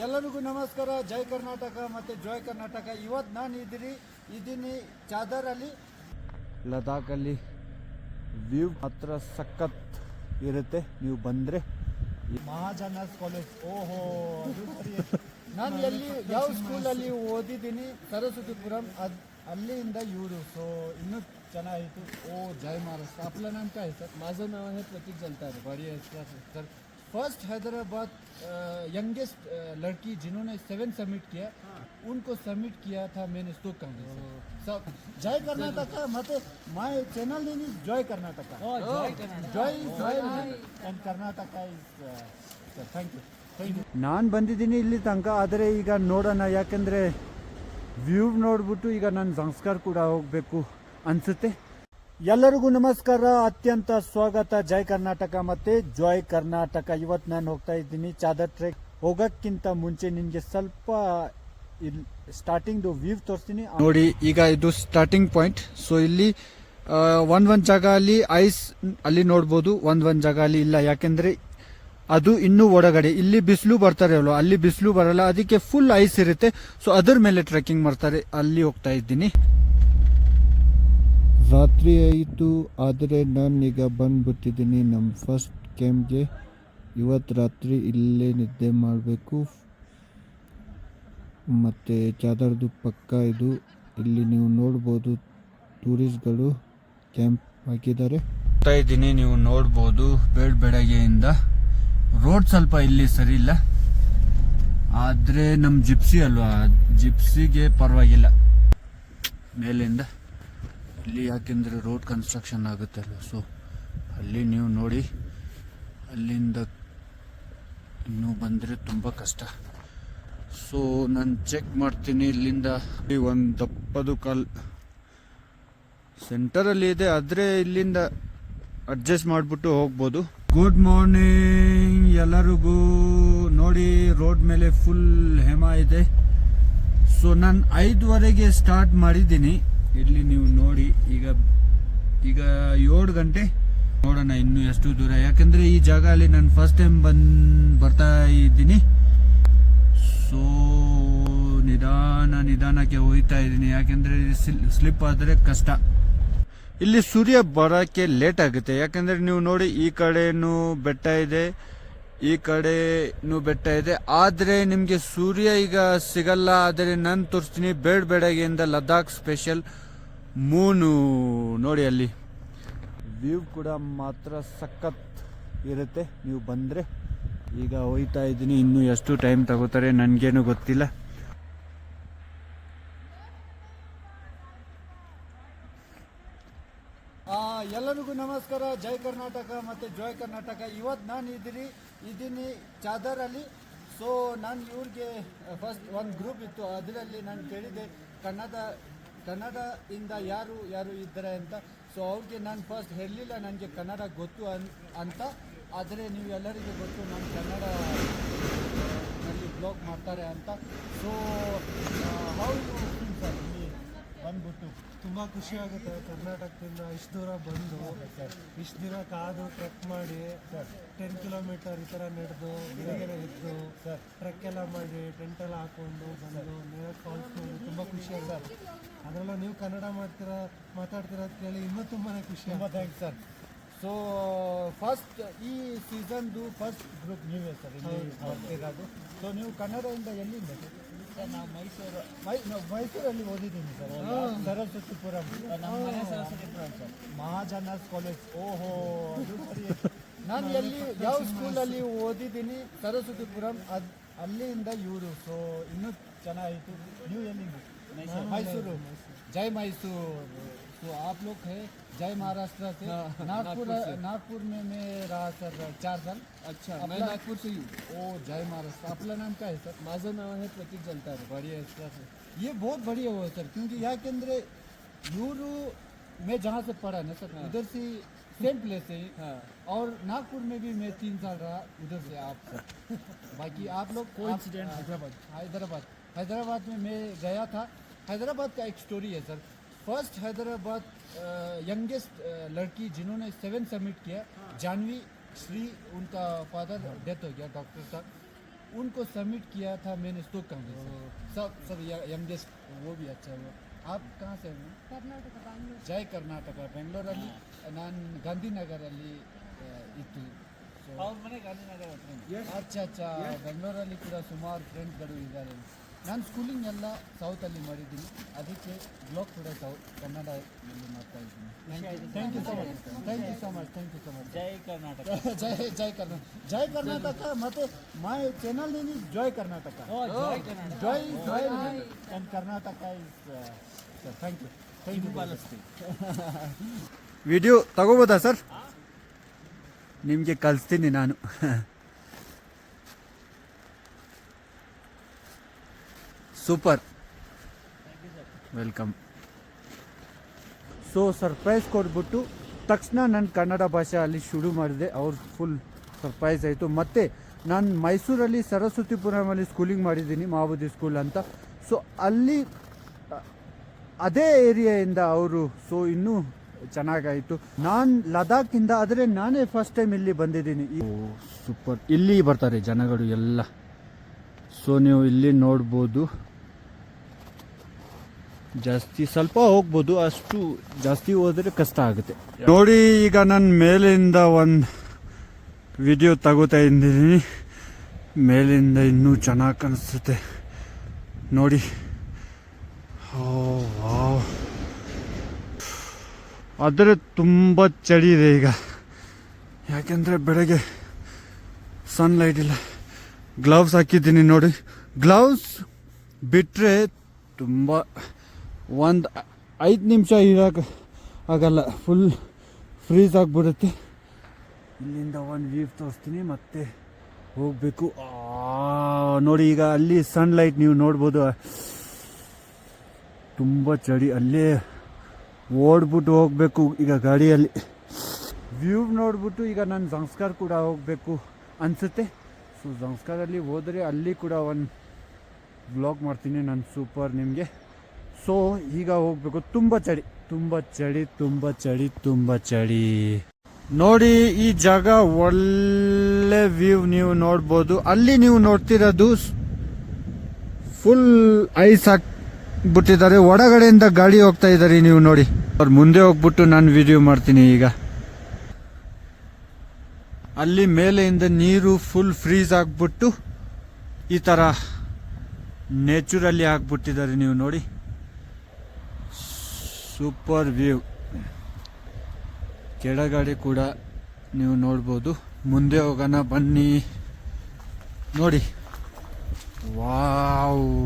ಎಲ್ಲರಿಗೂ ನಮಸ್ಕಾರ ಜೈ ಕರ್ನಾಟಕ ಮತ್ತು ಜೋಯ್ ಕರ್ನಾಟಕ ಇವತ್ತು ನಾನು ಇದ್ದೀರಿ ಇದ್ದೀನಿ ಚಾದರಲ್ಲಿ ಲದಾಖಲ್ಲಿ ವ್ಯೂ ಮಾತ್ರ ಸಖತ್ ಇರುತ್ತೆ ನೀವು ಬಂದರೆ ಮಹಾಜನಾಸ್ ಕಾಲೇಜ್ ಓಹೋ ಅದು ಸರಿ. ನಾನು ಎಲ್ಲಿ ಯಾವ ಸ್ಕೂಲಲ್ಲಿ ಓದಿದ್ದೀನಿ ಸರಸ್ವತಿಪುರಂ ಅದ್ ಅಲ್ಲಿಂದ ಇವರು ಸೊ ಇನ್ನೂ ಚೆನ್ನಾಗಿತ್ತು ಓ ಜೈ महाराष्ट्र आपलं नाम काय आहे सर माझं नाव आहे प्रतीक जलतार बढ़िया sir sir first Hyderabad youngest लड़की जिन्होंने सेवन सबमिट किया उनको सबमिट किया था मैंने स्तूप कांग्रेस सब जय कर्नाटक ಮತ್ತೆ my channel name is Jai Karnataka Jai Jai and Karnataka is sir thank you thank you ನಾನು ಬಂದಿದ್ದೀನಿ ಇಲ್ಲಿ ತನಕ ಆದರೆ ಈಗ ನೋಡೋಣ ಯಾಕೆಂದರೆ ವ್ಯೂ ನೋಡ್ಬಿಟ್ಟು ಈಗ ನನ್ನ ಸಂಸ್ಕಾರ ಕೂಡ ಹೋಗಬೇಕು ಅನಿಸುತ್ತೆ ಎಲ್ಲರಿಗೂ ನಮಸ್ಕಾರ. ಅತ್ಯಂತ ಸ್ವಾಗತ. ಜೈ ಕರ್ನಾಟಕ ಮತ್ತೆ ಜಾಯ್ ಕರ್ನಾಟಕ. ಇವತ್ತು ನಾನು ಹೋಗ್ತಾ ಇದ್ದೀನಿ ಚಾದರ್ ಟ್ರೆಕ್. ಹೋಗಕ್ಕಿಂತ ಮುಂಚೆ ನಿಮಗೆ ಸ್ವಲ್ಪ ಸ್ಟಾರ್ಟಿಂಗ್ ವ್ಯೂ ತೋರಿಸ್ತೀನಿ. ನೋಡಿ, ಈಗ ಇದು ಸ್ಟಾರ್ಟಿಂಗ್ ಪಾಯಿಂಟ್ ಸೊ ಇಲ್ಲಿ ಒನ್ ಒಂದ್ ಜಾಗ ಅಲ್ಲಿ ಐಸ್ ಅಲ್ಲಿ ನೋಡ್ಬೋದು, ಒಂದ್ ಒಂದ್ ಜಾಗ ಅಲ್ಲಿ ಇಲ್ಲ. ಯಾಕೆಂದ್ರೆ ಅದು ಇನ್ನೂ ಒಳಗಡೆ. ಇಲ್ಲಿ ಬಿಸಿಲು ಬರ್ತಾರೆ ಅಲ್ವಾ? ಅಲ್ಲಿ ಬಿಸಿಲು ಬರಲ್ಲ. ಅದಕ್ಕೆ ಫುಲ್ ಐಸ್ ಇರುತ್ತೆ. ಸೊ ಅದ್ರ ಮೇಲೆ ಟ್ರೆಕ್ಕಿಂಗ್ ಮಾಡ್ತಾರೆ. ಅಲ್ಲಿ ಹೋಗ್ತಾ ಇದ್ದೀನಿ. ರಾತ್ರಿ ಆಯಿತು ಆದರೆ ನಾನೀಗ ಬಂದ್ಬಿಟ್ಟಿದ್ದೀನಿ ನಮ್ಮ ಫಸ್ಟ್ ಕ್ಯಾಂಪ್ಗೆ ಇವತ್ತು ರಾತ್ರಿ ಇಲ್ಲೇ ನಿದ್ದೆ ಮಾಡಬೇಕು. ಮತ್ತು ಚಾದರ್ದು ಪಕ್ಕ ಇದು. ಇಲ್ಲಿ ನೀವು ನೋಡ್ಬೋದು ಟೂರಿಸ್ಟ್ಗಳು ಕ್ಯಾಂಪ್ ಹಾಕಿದ್ದಾರೆ. ಹೋಗ್ತಾ ಇದ್ದೀನಿ, ನೀವು ನೋಡ್ಬೋದು ಬೇಡ ಬೆಳಗ್ಗೆಯಿಂದ ರೋಡ್ ಸ್ವಲ್ಪ ಇಲ್ಲಿ ಸರಿ ಇಲ್ಲ. ಆದರೆ ನಮ್ಮ ಜಿಪ್ಸಿ ಅಲ್ವಾ? ಜಿಪ್ಸಿಗೆ ಪರವಾಗಿಲ್ಲ. ಮೇಲಿಂದ. ಇಲ್ಲಿ ಯಾಕೆಂದರೆ ರೋಡ್ ಕನ್ಸ್ಟ್ರಕ್ಷನ್ ಆಗುತ್ತೆ ಅಲ್ವಾ ಸೊ ಅಲ್ಲಿ ನೀವು ನೋಡಿ, ಅಲ್ಲಿಂದ ಇನ್ನೂ ಬಂದರೆ ತುಂಬ ಕಷ್ಟ. ಸೊ ನಾನು ಚೆಕ್ ಮಾಡ್ತೀನಿ, ಇಲ್ಲಿಂದ ಒಂದು ದಪ್ಪದು ಕಾಲ್ ಸೆಂಟರಲ್ಲಿ ಇದೆ, ಆದರೆ ಇಲ್ಲಿಂದ ಅಡ್ಜಸ್ಟ್ ಮಾಡಿಬಿಟ್ಟು ಹೋಗ್ಬೋದು. ಗುಡ್ ಮಾರ್ನಿಂಗ್ ಎಲ್ಲರಿಗೂ. ನೋಡಿ ರೋಡ್ ಮೇಲೆ ಫುಲ್ ಹೇಮ ಇದೆ. ಸೊ ನಾನು ಐದುವರೆಗೆ ಸ್ಟಾರ್ಟ್ ಮಾಡಿದ್ದೀನಿ. ಇಲ್ಲಿ ನೀವು ನೋಡಿ, ಈಗ ಈಗ ಏಳು ಗಂಟೆ. ನೋಡೋಣ ಇನ್ನು ಎಷ್ಟು ದೂರ. ಯಾಕಂದ್ರೆ ಈ ಜಾಗ ಅಲ್ಲಿ ನಾನು ಫಸ್ಟ್ ಟೈಮ್ ಬಂದು ಬರ್ತಾ ಇದ್ದೀನಿ. ಸೊ ನಿಧಾನ, ನಿಧಾನಕ್ಕೆ ಹೋಗ್ತಾ ಇದ್ದೀನಿ. ಯಾಕೆಂದರೆ ಸ್ಲಿಪ್ ಆದರೆ ಕಷ್ಟ. ಇಲ್ಲಿ ಸೂರ್ಯ ಬರೋಕ್ಕೆ ಲೇಟ್ ಆಗುತ್ತೆ. ಯಾಕಂದ್ರೆ ನೀವು ನೋಡಿ, ಈ ಕಡೆನೂ ಬೆಟ್ಟ ಇದೆ, ಈ ಕಡೆನೂ ಬೆಟ್ಟ ಇದೆ. ಆದರೆ ನಿಮಗೆ ಸೂರ್ಯ ಈಗ ಸಿಗಲ್ಲ. ಆದರೆ ನಾನು ತೋರಿಸ್ತೀನಿ, ಬೇಡ ಬೇಡಗೆಯಿಂದ ಲದಾಖ್ ಸ್ಪೆಷಲ್ ಮೂನು ನೋಡಿ ಅಲ್ಲಿ. ವ್ಯೂ ಕೂಡ ಮಾತ್ರ ಸಖತ್ ಇರುತ್ತೆ. ನೀವು ಬಂದರೆ ಈಗ ಹೋಯ್ತಾ ಇದ್ದೀನಿ. ಇನ್ನೂ ಎಷ್ಟು ಟೈಮ್ ತಗೋತಾರೆ ನನಗೇನು ಗೊತ್ತಿಲ್ಲ. ಎಲ್ಲರಿಗೂ ನಮಸ್ಕಾರ. ಜೈ ಕರ್ನಾಟಕ ಮತ್ತು ಜಾಯ್ ಕರ್ನಾಟಕ. ಇವತ್ತು ನಾನು ಇದ್ದೀನಿ ಇದ್ದೀನಿ ಚಾದರಲ್ಲಿ. ಸೊ ನಾನು ಇವ್ರಿಗೆ ಫಸ್ಟ್ ಒಂದು ಗ್ರೂಪ್ ಇತ್ತು. ಅದರಲ್ಲಿ ನಾನು ಕೇಳಿದೆ ಕನ್ನಡ ಕನ್ನಡದಿಂದ ಯಾರು ಯಾರು ಇದ್ದಾರೆ ಅಂತ? ಸೊ ಅವ್ರಿಗೆ ನಾನು ಫಸ್ಟ್ ಹೇಳಲಿಲ್ಲ ನನಗೆ ಕನ್ನಡ ಗೊತ್ತು ಅನ್, ಅಂತ. ಆದರೆ ನೀವು ಎಲ್ಲರಿಗೂ ಗೊತ್ತು, ನಾನು ಕನ್ನಡ ನಲ್ಲಿ ಬ್ಲಾಗ್ ಮಾಡ್ತಾರೆ ಅಂತ. ಸೊ ಹೌ ಸರ್ ಇಲ್ಲಿ ಬಂದ್ಬಿಟ್ಟು ತುಂಬ ಖುಷಿ ಆಗುತ್ತೆ ಕರ್ನಾಟಕದಿಂದ ಇಷ್ಟು ದೂರ ಬಂದು ಇಷ್ಟು ದಿನ ಕಾದು ಟ್ರೆಕ್ ಮಾಡಿ ಟೆನ್ ಕಿಲೋಮೀಟರ್ ಈ ಥರ ನಡೆದು ಬೆಳಗ್ಗೆ ಎದ್ದು ಟ್ರೆಕ್ ಎಲ್ಲ ಮಾಡಿ ಟೆಂಟ್ ಎಲ್ಲ ಹಾಕೊಂಡು ಬಂದು ನೇರಕ್ಕೆ ಫಾಲ್ಸ್ ನೋಡಿ ತುಂಬ ಖುಷಿ ಆಗುತ್ತೆ. ಅದರಲ್ಲೂ ನೀವು ಕನ್ನಡ ಮಾಡ್ತೀರಾ ಅಂತ ಕೇಳಿ ಇನ್ನೂ ತುಂಬಾ ಖುಷಿ ತುಂಬ ಥ್ಯಾಂಕ್ಸ್ ಸರ್ ಸೊ ಫಸ್ಟ್ ಈ ಸೀಸನ್ದು ಫಸ್ಟ್ ಗ್ರೂಪ್ ನೀವೇ ಸರ್ ಸೊ ನೀವು ಕನ್ನಡದಿಂದ ಎಲ್ಲಿಂದ? ನಾವು ಮೈಸೂರು ಮೈ ನಾವು ಮೈಸೂರಲ್ಲಿ ಓದಿದ್ದೀನಿ ಸರ್ ಸರಸ್ವತಿಪುರಂ ನಮ್ಮ ಮನೆ ಸರಸ್ವತಿಪುರಂ ಸರ್. ಮಹಾಜನಸ್ ಕಾಲೇಜ್. ಓಹೋ ನಾನು ಎಲ್ಲಿ ಯಾವ ಸ್ಕೂಲಲ್ಲಿ ಓದಿದ್ದೀನಿ? ಸರಸ್ವತಿಪುರಂ ಅದು ಅಲ್ಲಿಂದ ಇವರು. ಸೊ ಇನ್ನೂ ಚೆನ್ನಾಗಿತ್ತು. ನೀವು ಎಲ್ಲಿ ಮೈಸೂರು. ಜೈ ಮೈಸೂರು. तो आप लोग है जय महाराष्ट्र से नागपुर नागपुर में मैं रहा सर चार साल। अच्छा मैं नागपुर से हूँ ओ जय महाराष्ट्र। आपलं नाम क्या है सर? माझं नाम है प्रतीक जलतार बढ़िया है सर। ये बहुत बढ़िया हुआ सर क्योंकि यहाँ के अंदर यूरू मैं जहाँ से पढ़ा ना सर उधर से सेम प्लेस है। हाँ। और नागपुर में भी मैं तीन साल रहा उधर से आप सर। बाकी आप लोग हैदराबाद हैदराबाद हैदराबाद में मैं गया था। हैदराबाद का एक स्टोरी है सर। फर्स्ट हैदराबाद यंगेस्ट लड़की जिन्होंने सेवन सबमिट किया जानवी श्री उनका फादर डेथ हो गया डॉक्टर साहब उनको सबमिट किया था मैंने तो कांग्रेस सब सब यंगेस्ट वो भी अच्छा हुआ आप कहाँ से हो ಕರ್ನಾಟಕ ಬ್ಯಾಂಗ್ಳೂರ್ ಜೈ ಕರ್ನಾಟಕ ಬೆಂಗಳೂರಲ್ಲಿ ನಾನು ಗಾಂಧಿನಗರಲ್ಲಿ ಆ, ಇತ್ತು So, ಅವ್ರ ಮನೆ ಗಾಂಧಿನಗರ ಹತ್ರನೇ. ಅಚ್ಚಾ ಅಚ್ಚಾ ಬೆಂಗಳೂರಲ್ಲಿ ಕೂಡ ಸುಮಾರು ಫ್ರೆಂಡ್ಸ್ಗಳು ಇದ್ದಾರೆ ನಾನು ಸ್ಕೂಲಿಂಗ್ ಎಲ್ಲ ಸೌತಲ್ಲಿ ಮಾಡಿದ್ದೀನಿ. ಅದಕ್ಕೆ ಬ್ಲಾಕ್ ಕೂಡ ಸೌತ್ ಕನ್ನಡದಲ್ಲಿ ಮಾಡ್ತಾ ಇದ್ದೀನಿ. Thank you so much thank you so much thank you so much ಜೈ ಕರ್ನಾಟಕ ಜೈ ಜೈ ಕರ್ನಾಟಕ ಜೈ ಕರ್ನಾಟಕ ಮತ್ತು ಮೈ ಚಾನಲ್ ನೇಮ್ ಇಸ್ ಜೈ ಕರ್ನಾಟಕ ಜಾಯ್ ಜಾಯ್ ಆ್ಯಂಡ್ ಜೈ ಜೈ and Karnataka is thank you thank you ಬಾಲಸ್ತಿ video ತಗೋಬೋದಾ ಸರ್ ನಿಮಗೆ ಕಲಿಸ್ತೀನಿ ನಾನು. ಸೂಪರ್ ವೆಲ್ಕಮ್ ಸೊ ಸರ್ಪ್ರೈಸ್ ಕೊಟ್ಬಿಟ್ಟು ತಕ್ಷಣ ನನ್ನ ಕನ್ನಡ ಭಾಷೆ ಅಲ್ಲಿ ಶುರು ಮಾಡಿದೆ. ಅವ್ರು ಫುಲ್ ಸರ್ಪ್ರೈಸ್ ಆಯಿತು. ಮತ್ತು ನಾನು ಮೈಸೂರಲ್ಲಿ ಸರಸ್ವತಿಪುರಮಲ್ಲಿ ಸ್ಕೂಲಿಂಗ್ ಮಾಡಿದ್ದೀನಿ, ಮಾವದಿ ಸ್ಕೂಲ್ ಅಂತ. ಸೊ ಅಲ್ಲಿ ಅದೇ ಏರಿಯಾಯಿಂದ ಅವರು ಸೊ ಇನ್ನೂ ಚೆನ್ನಾಗಾಯಿತು. ನಾನು ಲದಾಖಿಂದ ಆದರೆ ನಾನೇ ಫಸ್ಟ್ ಟೈಮ್ ಇಲ್ಲಿ ಬಂದಿದ್ದೀನಿ. ಸೂಪರ್ ಇಲ್ಲಿ ಬರ್ತಾರೆ ಜನಗಳು ಎಲ್ಲ. ಸೊ ನೀವು ಇಲ್ಲಿ ನೋಡ್ಬೋದು. ಜಾಸ್ತಿ ಸ್ವಲ್ಪ ಹೋಗ್ಬೋದು, ಅಷ್ಟು ಜಾಸ್ತಿ ಹೋದರೆ ಕಷ್ಟ ಆಗುತ್ತೆ. ನೋಡಿ, ಈಗ ನನ್ನ ಮೇಲಿಂದ ಒಂದು ವಿಡಿಯೋ ತಗೋತಾ ಇದ್ದೀನಿ. ಮೇಲಿಂದ ಇನ್ನೂ ಚೆನ್ನಾಗಿ ಕಾಣಿಸುತ್ತೆ. ನೋಡಿ. ಆದರೆ ತುಂಬ ಚಳಿ ಇದೆ ಈಗ. ಯಾಕೆಂದರೆ ಬೆಳಗ್ಗೆ ಸನ್ಲೈಟ್ ಇಲ್ಲ. ಗ್ಲೌಸ್ ಹಾಕಿದ್ದೀನಿ ನೋಡಿ. ಗ್ಲೌಸ್ ಬಿಟ್ಟರೆ ತುಂಬ ಒಂದು ಐದು ನಿಮಿಷ ಇರೋಕೆ ಆಗಲ್ಲ. ಫುಲ್ ಫ್ರೀಸ್ ಆಗಿಬಿಡುತ್ತೆ. ಇಲ್ಲಿಂದ ಒಂದು ವೀವ್ ತೋರಿಸ್ತೀನಿ, ಮತ್ತೆ ಹೋಗಬೇಕು. ನೋಡಿ ಈಗ ಅಲ್ಲಿ ಸನ್ಲೈಟ್ ನೀವು ನೋಡ್ಬೋದು. ತುಂಬ ಚಳಿ, ಅಲ್ಲೇ ಓಡ್ಬಿಟ್ಟು ಹೋಗಬೇಕು ಈಗ ಗಾಡಿಯಲ್ಲಿ. ವ್ಯೂ ನೋಡ್ಬಿಟ್ಟು ಈಗ ನಾನು ಸಂಸ್ಕಾರ ಕೂಡ ಹೋಗಬೇಕು ಅನಿಸುತ್ತೆ. ಸೊ ಸಂಸ್ಕಾರಲ್ಲಿ ಹೋದರೆ ಅಲ್ಲಿ ಕೂಡ ಒಂದು ಬ್ಲಾಗ್ ಮಾಡ್ತೀನಿ ನಾನು ಸೂಪರ್ ನಿಮಗೆ. ಸೊ, ಈಗ ಹೋಗಬೇಕು. ತುಂಬ ಚಳಿ. ತುಂಬ ಚಳಿ ತುಂಬ ಚಳಿ ತುಂಬ ಚಳಿ. ನೋಡಿ, ಈ ಜಾಗ ಒಳ್ಳೆ ವ್ಯೂ ನೀವು ನೋಡ್ಬೋದು. ಅಲ್ಲಿ ನೀವು ನೋಡ್ತಿರೋದು ಫುಲ್ ಐಸ್ ಹಾಕ್ಬಿಟ್ಟಿದ್ದಾರೆ ಒಳಗಡೆಯಿಂದ ಗಾಡಿ ಹೋಗ್ತಾ ಇದ್ದಾರೆ ನೀವು ನೋಡಿ. ಅವ್ರು ಮುಂದೆ ಹೋಗ್ಬಿಟ್ಟು ನಾನು ವಿಡಿಯೋ ಮಾಡ್ತೀನಿ ಈಗ. ಅಲ್ಲಿ ಮೇಲೆಯಿಂದ ನೀರು ಫುಲ್ ಫ್ರೀಸ್ ಆಗ್ಬಿಟ್ಟು ಈ ಥರ ನೇಚುರಲ್ಲಿ ಹಾಕ್ಬಿಟ್ಟಿದ್ದಾರೆ ನೀವು ನೋಡಿ. Super view. ಕೆಳಗಡೆ ಕೂಡ ನೀವು ನೋಡ್ಬೋದು. ಮುಂದೆ ಹೋಗೋಣ ಬನ್ನಿ. ನೋಡಿ. ವಾವ್.